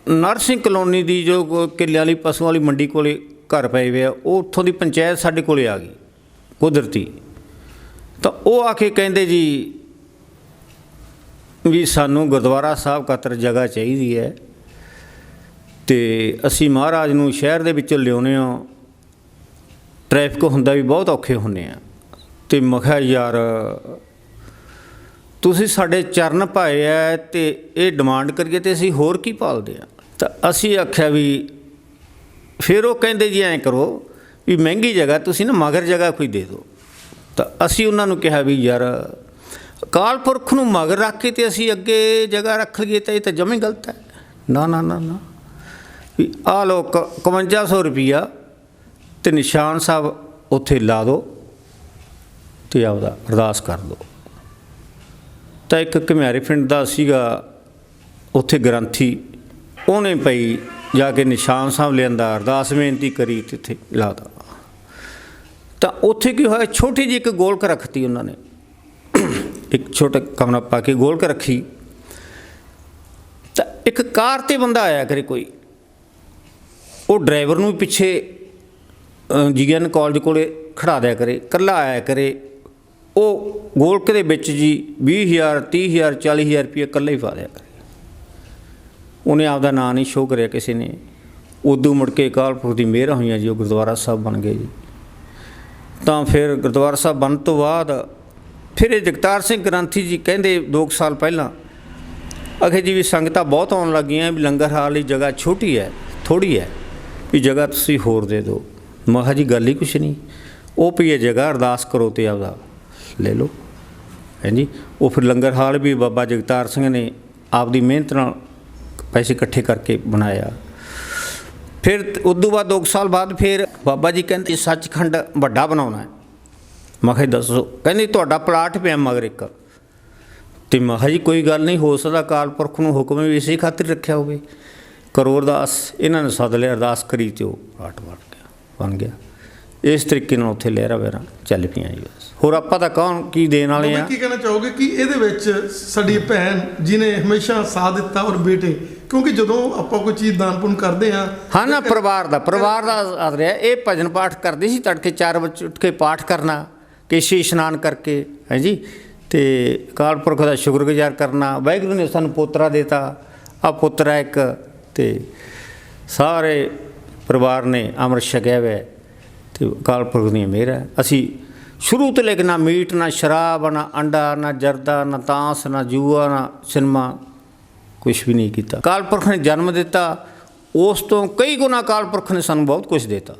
ਨਰਸਿੰਗ ਕਲੋਨੀ ਦੀ ਜੋ ਕਿੱਲੇ ਵਾਲੀ, ਪਸ਼ੂਆਂ ਵਾਲੀ ਮੰਡੀ ਕੋਲੇ ਘਰ ਪਏ ਹੋਏ ਆ, ਉਹ ਉੱਥੋਂ ਦੀ ਪੰਚਾਇਤ ਸਾਡੇ ਕੋਲੇ ਆ ਗਈ। ਕੁਦਰਤੀ। ਤਾਂ ਉਹ ਆ ਕੇ ਕਹਿੰਦੇ ਜੀ ਵੀ ਸਾਨੂੰ ਗੁਰਦੁਆਰਾ ਸਾਹਿਬ ਖਾਤਰ ਜਗ੍ਹਾ ਚਾਹੀਦੀ ਹੈ ਤੇ ਅਸੀਂ ਮਹਾਰਾਜ ਨੂੰ ਸ਼ਹਿਰ ਦੇ ਵਿੱਚੋਂ ਲਿਆਉਂਦੇ ਹਾਂ। ਟ੍ਰੈਫਿਕ ਹੁੰਦਾ ਵੀ ਬਹੁਤ ਔਖੇ ਹੁੰਨੇ ਆ। ਤੇ ਮੈਂ ਯਾਰ, ਤੁਸੀਂ ਸਾਡੇ ਚਰਨ ਪਾਏ ਆ ਤੇ ਇਹ ਡਿਮਾਂਡ ਕਰੀਏ ਤੇ ਅਸੀਂ ਹੋਰ ਕੀ ਪਾਲਦੇ ਆ? ਤਾਂ ਅਸੀਂ ਆਖਿਆ ਵੀ ਫਿਰ ਉਹ ਕਹਿੰਦੇ ਜੀ ਐਂ ਕਰੋ ਵੀ ਮਹਿੰਗੀ ਜਗ੍ਹਾ ਤੁਸੀਂ ਨਾ ਮਗਰ ਜਗ੍ਹਾ ਕੋਈ ਦੇ ਦਿਓ। ਤਾਂ ਅਸੀਂ ਉਹਨਾਂ ਨੂੰ ਕਿਹਾ ਵੀ ਯਾਰ ਅਕਾਲ ਪੁਰਖ ਨੂੰ ਮਗਰ ਰੱਖ ਕੇ ਤੇ ਅਸੀਂ ਅੱਗੇ ਜਗ੍ਹਾ ਰੱਖ ਲਈਏ ਤਾਂ ਇਹ ਤਾਂ ਜਮੇ ਗਲਤ ਹੈ। ਨਾ ਨਾ ਨਾ ਨਾ। ਵੀ ਆਹ ਲੋ 5100 ਰੁਪਿਆ ਤੇ ਨਿਸ਼ਾਨ ਸਾਹਿਬ ਉੱਥੇ ਲਾ ਦਿਓ ਤੇ ਆਪਦਾ ਅਰਦਾਸ ਕਰ ਦਿਓ। ਤਾਂ ਇੱਕ ਘਮਿਆਰੇ ਪਿੰਡ ਦਾ ਸੀਗਾ ਉੱਥੇ ਗ੍ਰੰਥੀ, ਉਹਨੇ ਪਈ ਜਾ ਕੇ ਨਿਸ਼ਾਨ ਸਾਹਿਬ ਲਿਆਂਦਾ, ਅਰਦਾਸ ਬੇਨਤੀ ਕਰੀ ਤੇ ਇੱਥੇ ਲਾਦਾ ਤਾਂ ਉੱਥੇ ਕੀ ਹੋਇਆ? ਛੋਟੀ ਜਿਹੀ ਇੱਕ ਗੋਲਕ ਰੱਖਤੀ ਉਹਨਾਂ ਨੇ। ਇੱਕ ਛੋਟਾ ਕਮਰਾ ਪਾ ਕੇ ਗੋਲਕ ਰੱਖੀ। ਤਾਂ ਇੱਕ ਕਾਰ ਤੇ ਬੰਦਾ ਆਇਆ ਕਰੇ ਕੋਈ। ਉਹ ਡਰਾਈਵਰ ਨੂੰ ਵੀ ਪਿੱਛੇ ਜੀਐਨ ਕਾਲਜ ਕੋਲੇ ਖੜਾ ਦਿਆ ਕਰੇ ਕੱਲਾ ਆਇਆ ਕਰੇ। ਉਹ ਗੋਲਕ ਦੇ ਵਿੱਚ ਜੀ 20000 30000 40000 ਰੁਪਏ ਇਕੱਲਾ ਹੀ ਪਾ ਦਿਆ ਕਰੇ। ਉਹਨੇ ਆਪਦਾ ਨਾਂ ਨਹੀਂ ਸ਼ੋਅ ਕਰਿਆ ਕਿਸੇ ਨੇ। ਉਦੋਂ ਮੁੜ ਕੇ ਕਾਲਪੁਰ ਦੀ ਮਿਹਰ ਹੋਈਆਂ ਜੀ, ਉਹ ਗੁਰਦੁਆਰਾ ਸਾਹਿਬ ਬਣ ਗਏ ਜੀ। ਤਾਂ ਫਿਰ ਗੁਰਦੁਆਰਾ ਸਾਹਿਬ ਬਣਨ ਤੋਂ ਬਾਅਦ ਫਿਰ ਇਹ ਜਗਤਾਰ ਸਿੰਘ ਗ੍ਰੰਥੀ ਜੀ ਕਹਿੰਦੇ 2 ਸਾਲ ਪਹਿਲਾਂ, ਅਖੇ ਜੀ ਵੀ ਸੰਗਤਾਂ ਬਹੁਤ ਆਉਣ ਲੱਗੀਆਂ ਵੀ ਲੰਗਰ ਹਾਲ ਦੀ ਜਗ੍ਹਾ ਛੋਟੀ ਹੈ ਥੋੜੀ ਹੈ, ਵੀ ਜਗ੍ਹਾ ਤੁਸੀਂ ਹੋਰ ਦੇ ਦਿਓ। ਮੈਂ ਜੀ ਗੱਲ ਹੀ ਕੁਛ ਨਹੀਂ, ਉਹ ਪਈ ਹੈ ਜਗ੍ਹਾ ਅਰਦਾਸ ਕਰੋ ਤੇ ਆਪਦਾ ਲੈ ਲਓ। ਹਾਂਜੀ, ਉਹ ਫਿਰ ਲੰਗਰ ਹਾਲ ਵੀ ਬਾਬਾ ਜਗਤਾਰ ਸਿੰਘ ਨੇ ਆਪਦੀ ਮਿਹਨਤ ਨਾਲ ਪੈਸੇ ਇਕੱਠੇ ਕਰਕੇ ਬਣਾਇਆ। ਫਿਰ ਉਦੋਂ ਬਾਅਦ 2 ਸਾਲ ਬਾਅਦ ਫਿਰ ਬਾਬਾ ਜੀ ਕਹਿੰਦੇ ਸੱਚਖੰਡ ਵੱਡਾ ਬਣਾਉਣਾ ਹੈ। ਮੈਂ ਕਿਹਾ ਦੱਸੋ। ਕਹਿੰਦੇ ਤੁਹਾਡਾ ਪਲਾਟ ਪਿਆ ਮਗਰ ਇੱਕ। ਤੇ ਮੈਂ ਕਿਹਾ ਜੀ ਕੋਈ ਗੱਲ ਨਹੀਂ ਹੋ ਸਕਦਾ ਅਕਾਲ ਪੁਰਖ ਨੂੰ ਹੁਕਮ ਵੀ ਇਸੇ ਖਾਤਰ ਰੱਖਿਆ ਹੋਵੇ। ਕਰੋ ਅਰਦਾਸ ਇਹਨਾਂ ਨੇ ਸੱਦ ਲਿਆ ਅਰਦਾਸ ਕਰੀ ਤੇ ਉਹ ਪਲਾਟ ਬਣ ਗਿਆ ਬਣ ਗਿਆ। ਇਸ ਤਰੀਕੇ ਨਾਲ ਉੱਥੇ ਲਹਿਰਾ ਵਹਿਰਾ ਚੱਲ ਪਈਆਂ ਜੀ ਹੋਰ ਆਪਾਂ ਤਾਂ ਕੌਣ ਕੀ ਦੇਣ ਵਾਲੇ ਆ? ਕੀ ਕਹਿਣਾ ਚਾਹੋਗੇ? ਕਿ ਇਹਦੇ ਵਿੱਚ ਸਾਡੀ ਭੈਣ ਜਿਨੇ ਹਮੇਸ਼ਾ ਸਾਥ ਦਿੱਤਾ ਔਰ ਬੇਟੇ ਕਿਉਂਕਿ ਜਦੋਂ ਆਪਾਂ ਕੋਈ ਚੀਜ਼ ਦਾਨ ਪੁੰਨ ਕਰਦੇ ਆ ਹਾਂ ਨਾ ਪਰਿਵਾਰ ਦਾ ਪਰਿਵਾਰ ਦਾ ਆਦ ਰਿਹਾ ਇਹ ਭਜਨ ਪਾਠ ਕਰਦੀ ਸੀ ਤੜਕੇ 4 ਵਜੇ ਉੱਠ ਕੇ ਪਾਠ ਕਰਨਾ ਕੇਸ਼ੀ ਇਸ਼ਨਾਨ ਕਰਕੇ ਹੈ ਜੀ? ਤੇ ਅਕਾਲ ਪੁਰਖ ਦਾ ਸ਼ੁਕਰਗੁਜ਼ਾਰ ਕਰਨਾ ਵਾਹਿਗੁਰੂ ਨੇ ਸਾਨੂੰ ਪੋਤਰਾ ਦਿੱਤਾ ਆ ਪੁੱਤਰਾ ਇੱਕ ਤੇ ਸਾਰੇ ਪਰਿਵਾਰ ਨੇ ਅੰਮ੍ਰਿਤ ਛਕਿਆ ਹੋਇਆ ਹੈ ਤੇ ਅਕਾਲ ਪੁਰਖ ਦੀ ਮਿਹਰ ਹੈ। ਅਸੀਂ ਸ਼ੁਰੂ ਤੋਂ ਲੈ ਕੇ ਨਾ ਮੀਟ ਨਾ ਸ਼ਰਾਬ ਨਾ ਅੰਡਾ ਨਾ ਜਰਦਾ ਨਾ ਤਾਂਸ ਨਾ ਜੂਆ ਨਾ ਸਿਨੇਮਾ ਕੁਝ ਵੀ ਨਹੀਂ ਕੀਤਾ। ਅਕਾਲ ਪੁਰਖ ਨੇ ਜਨਮ ਦਿੱਤਾ ਉਸ ਤੋਂ ਕਈ ਗੁਣਾ ਅਕਾਲ ਪੁਰਖ ਨੇ ਸਾਨੂੰ ਬਹੁਤ ਕੁਝ ਦਿੱਤਾ।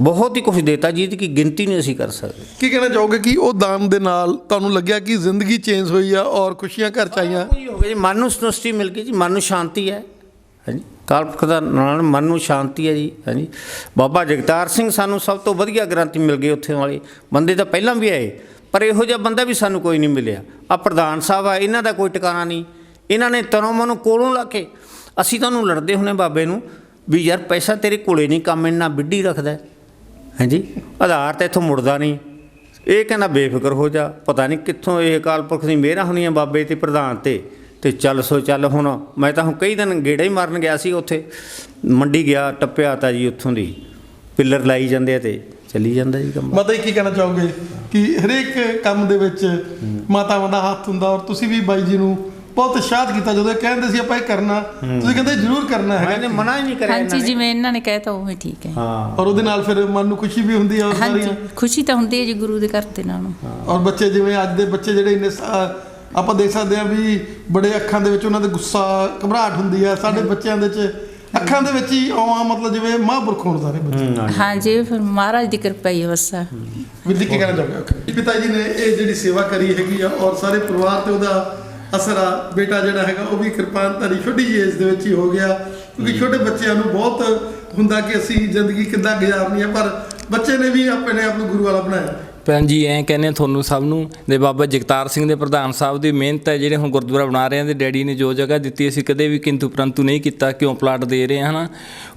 ਬਹੁਤ ਹੀ ਕੁਝ ਦਿੱਤਾ ਜਿਹਦੀ ਕੀ ਗਿਣਤੀ ਨਹੀਂ ਅਸੀਂ ਕਰ ਸਕਦੇ। ਕੀ ਕਹਿਣਾ ਚਾਹੋਗੇ ਕਿ ਉਹ ਦਾਨ ਦੇ ਨਾਲ ਤੁਹਾਨੂੰ ਲੱਗਿਆ ਕਿ ਜ਼ਿੰਦਗੀ ਚੇਂਜ ਹੋਈ ਆ ਔਰ ਖੁਸ਼ੀਆਂ ਘਰ ਚ ਆਈਆਂ? ਕੋਈ ਹੋ ਗਿਆ ਜੀ ਮਨ ਨੂੰ ਸੰਤੁਸ਼ਟੀ ਮਿਲ ਗਈ ਜੀ ਮਨ ਨੂੰ ਸ਼ਾਂਤੀ ਹੈ। ਹਾਂਜੀ ਕਾਲਪੁਰਖ ਦਾ ਨਾਲ ਮਨ ਨੂੰ ਸ਼ਾਂਤੀ ਹੈ ਜੀ ਹਾਂਜੀ। ਬਾਬਾ ਜਗਤਾਰ ਸਿੰਘ ਸਾਨੂੰ ਸਭ ਤੋਂ ਵਧੀਆ ਗ੍ਰੰਥੀ ਮਿਲ ਗਏ ਉੱਥੇ ਵਾਲੇ। ਬੰਦੇ ਤਾਂ ਪਹਿਲਾਂ ਵੀ ਆਏ ਪਰ ਇਹੋ ਜਿਹਾ ਬੰਦਾ ਵੀ ਸਾਨੂੰ ਕੋਈ ਨਹੀਂ ਮਿਲਿਆ। ਆ ਪ੍ਰਧਾਨ ਸਾਹਿਬ ਆ ਇਹਨਾਂ ਦਾ ਕੋਈ ਟਿਕਾਣਾ ਨਹੀਂ। ਇਹਨਾਂ ਨੇ ਤਨੋਂ ਮਨੋਂ ਕੋਲੋਂ ਲਾ ਕੇ ਅਸੀਂ ਤੁਹਾਨੂੰ ਲੜਦੇ ਹੁੰਨੇ ਬਾਬੇ ਨੂੰ ਵੀ ਯਾਰ ਪੈਸਾ ਤੇਰੇ ਕੋਲੇ ਨਹੀਂ ਕੰਮ ਇੰਨਾ ਬਿੱਡੀ ਰੱਖਦਾ ਹੈ। ਹਾਂਜੀ? ਆਧਾਰ ਤਾਂ ਇੱਥੋਂ ਮੁੜਦਾ ਨਹੀਂ। ਇਹ ਕਹਿੰਦਾ ਬੇਫਿਕਰ ਹੋ ਜਾ ਪਤਾ ਨਹੀਂ ਕਿੱਥੋਂ ਇਹ ਅਕਾਲ ਪੁਰਖ ਦੀ ਮਿਹਰਾਂ ਹੋਣੀਆਂ ਬਾਬੇ ਤੇ ਪ੍ਰਧਾਨ ਤੇ। ਤੇ ਚੱਲ ਸੋ ਚੱਲ ਹੁਣ ਮੈਂ ਤਾਂ ਹੁਣ ਕਈ ਦਿਨ ਗੇੜਾ ਹੀ ਮਾਰਨ ਗਿਆ ਸੀ ਉੱਥੇ। ਮੰਡੀ ਗਿਆ ਟੱਪਿਆ ਤਾਂ ਜੀ ਉੱਥੋਂ ਦੀ। ਪਿੱਲਰ ਲਾਈ ਜਾਂਦੇ ਆ ਤੇ ਚੱਲੀ ਜਾਂਦਾ ਜੀ ਕੰਮ। ਮਾਤਾ ਕੀ ਕਹਿਣਾ ਚਾਹੋਗੇ? ਕਿ ਹਰੇਕ ਕੰਮ ਦੇ ਵਿੱਚ ਮਾਤਾਵਾਂ ਦਾ ਹੱਥ ਹੁੰਦਾ ਔਰ ਤੁਸੀਂ ਵੀ ਬਾਈ ਜੀ ਨੂੰ ਬਹੁਤ ਉਤਸ਼ਾਹਤ ਕੀਤਾ ਜਦੋਂ ਇਹ ਕਹਿੰਦੇ ਸੀ ਆਪਾਂ ਇਹ ਕਰਨਾ ਤੁਸੀਂ ਕਹਿੰਦੇ ਜ਼ਰੂਰ ਕਰਨਾ ਹੈ ਨੇ ਮਨਾ ਹੀ ਨਹੀਂ ਕਰਿਆ ਹਾਂਜੀ ਜਿਵੇਂ ਇਹਨਾਂ ਨੇ ਕਹਿਤਾ ਉਵੇਂ ਠੀਕ ਹੈ। ਹਾਂ। ਔਰ ਉਹਦੇ ਨਾਲ ਫਿਰ ਮਨ ਨੂੰ ਖੁਸ਼ੀ ਵੀ ਹੁੰਦੀ ਹੈ ਔਰ ਹਾਂਜੀ ਸਾਰੀਆਂ। ਖੁਸ਼ੀ ਤਾਂ ਹੁੰਦੀ ਹੈ ਜੀ ਗੁਰੂ ਦੇ ਘਰ ਦੇ ਨਾਲੋਂ। ਔਰ ਬੱਚੇ ਜਿਵੇਂ ਅੱਜ ਦੇ ਬੱਚੇ ਜਿਹੜੇ ਇੰਨੇ ਆਪਾਂ ਦੇਖ ਸਕਦੇ ਹਾਂ ਵੀ ਬੜੇ ਅੱਖਾਂ ਦੇ ਵਿੱਚ ਉਹਨਾਂ ਦੇ ਗੁੱਸਾ ਘਬਰਾਹਟ ਹੁੰਦੀ ਹੈ ਸਾਡੇ ਬੱਚਿਆਂ ਦੇ ਵਿੱਚ। ਅੱਖਾਂ ਦੇ ਵਿੱਚ ਹੀ ਆਵਾਂ ਮਤਲਬ ਜਿਵੇਂ ਮਹਾਂਪੁਰਖ ਹੋਣ ਸਾਰੇ ਬੱਚੇ। ਹਾਂਜੀ। ਇਹ ਫਿਰ ਮਹਾਰਾਜ ਦੀ ਕਿਰਪਾ ਹੀ ਹੈ ਬਸ। ਵਿਧੀ ਕੀ ਕਹਿਣਾ ਚਾਹੋਗੇ? ਪਿਤਾ ਜੀ ਨੇ ਇਹ ਜਿਹੜੀ ਸੇਵਾ ਕਰੀ ਹੈਗੀ ਆ ਔਰ ਸਾਰੇ ਪਰਿਵਾਰ ਤੇ ਉਹਦਾ ਅਸਰ ਬੇਟਾ ਜਿਹੜਾ ਹੈਗਾ ਉਹ ਵੀ ਕਿਰਪਾਨਤਾਰੀ ਛੋਟੀ ਜਿਹੀ ਏਜ ਦੇ ਵਿੱਚ ਹੀ ਹੋ ਗਿਆ। ਕਿਉਂਕਿ ਛੋਟੇ ਬੱਚਿਆਂ ਨੂੰ ਬਹੁਤ ਹੁੰਦਾ ਕਿ ਅਸੀਂ ਜ਼ਿੰਦਗੀ ਕਿੱਦਾਂ ਗੁਜ਼ਾਰਨੀ ਹੈ ਪਰ ਬੱਚੇ ਨੇ ਵੀ ਆਪਣੇ ਆਪ ਨੂੰ ਗੁਰੂ ਵਾਲਾ ਬਣਾਇਆ। ਭੈਣ ਜੀ, ਐਂ ਕਹਿੰਦੇ ਤੁਹਾਨੂੰ ਸਭ ਨੂੰ ਦੇ ਬਾਬਾ ਜਗਤਾਰ ਸਿੰਘ ਦੇ ਪ੍ਰਧਾਨ ਸਾਹਿਬ ਦੀ ਮਿਹਨਤ ਹੈ, ਜਿਹੜੇ ਹੁਣ ਗੁਰਦੁਆਰਾ ਬਣਾ ਰਹੇ ਆ ਤੇ ਡੈਡੀ ਨੇ ਜੋ ਜਗ੍ਹਾ ਦਿੱਤੀ, ਅਸੀਂ ਕਦੇ ਵੀ ਕਿੰਤੂ ਪਰੰਤੂ ਨਹੀਂ ਕੀਤਾ, ਕਿਉਂ ਪਲਾਟ ਦੇ ਰਹੇ ਹਾਂ ਹਨਾ?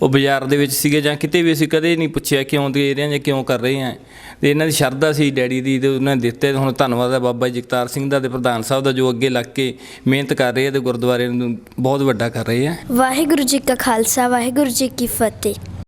ਉਹ ਬਾਜ਼ਾਰ ਦੇ ਵਿੱਚ ਸੀਗੇ ਜਾਂ ਕਿਤੇ ਵੀ ਅਸੀਂ ਕਦੇ ਨਹੀਂ ਪੁੱਛਿਆ ਕਿਉਂ ਦੇ ਰਹੇ ਹਾਂ ਜਾਂ ਕਿਉਂ ਕਰ ਰਹੇ ਹਾਂ ਤੇ ਇਹਨਾਂ ਦੀ ਸ਼ਰਧਾ ਸੀ ਡੈਡੀ ਦੀ ਤੇ ਉਹਨਾਂ ਨੇ ਦਿੱਤੇ ਤੇ ਹੁਣ ਧੰਨਵਾਦ ਹੈ ਬਾਬਾ ਜਗਤਾਰ ਸਿੰਘ ਦਾ ਤੇ ਪ੍ਰਧਾਨ ਸਾਹਿਬ ਦਾ ਜੋ ਅੱਗੇ ਲੱਗ ਕੇ ਮਿਹਨਤ ਕਰ ਰਹੇ ਆ ਤੇ ਗੁਰਦੁਆਰੇ ਨੂੰ ਬਹੁਤ ਵੱਡਾ ਕਰ ਰਹੇ ਆ। ਵਾਹਿਗੁਰੂ ਜੀ ਕਾ ਖਾਲਸਾ, ਵਾਹਿਗੁਰੂ ਜੀ ਕੀ ਫਤਿਹ।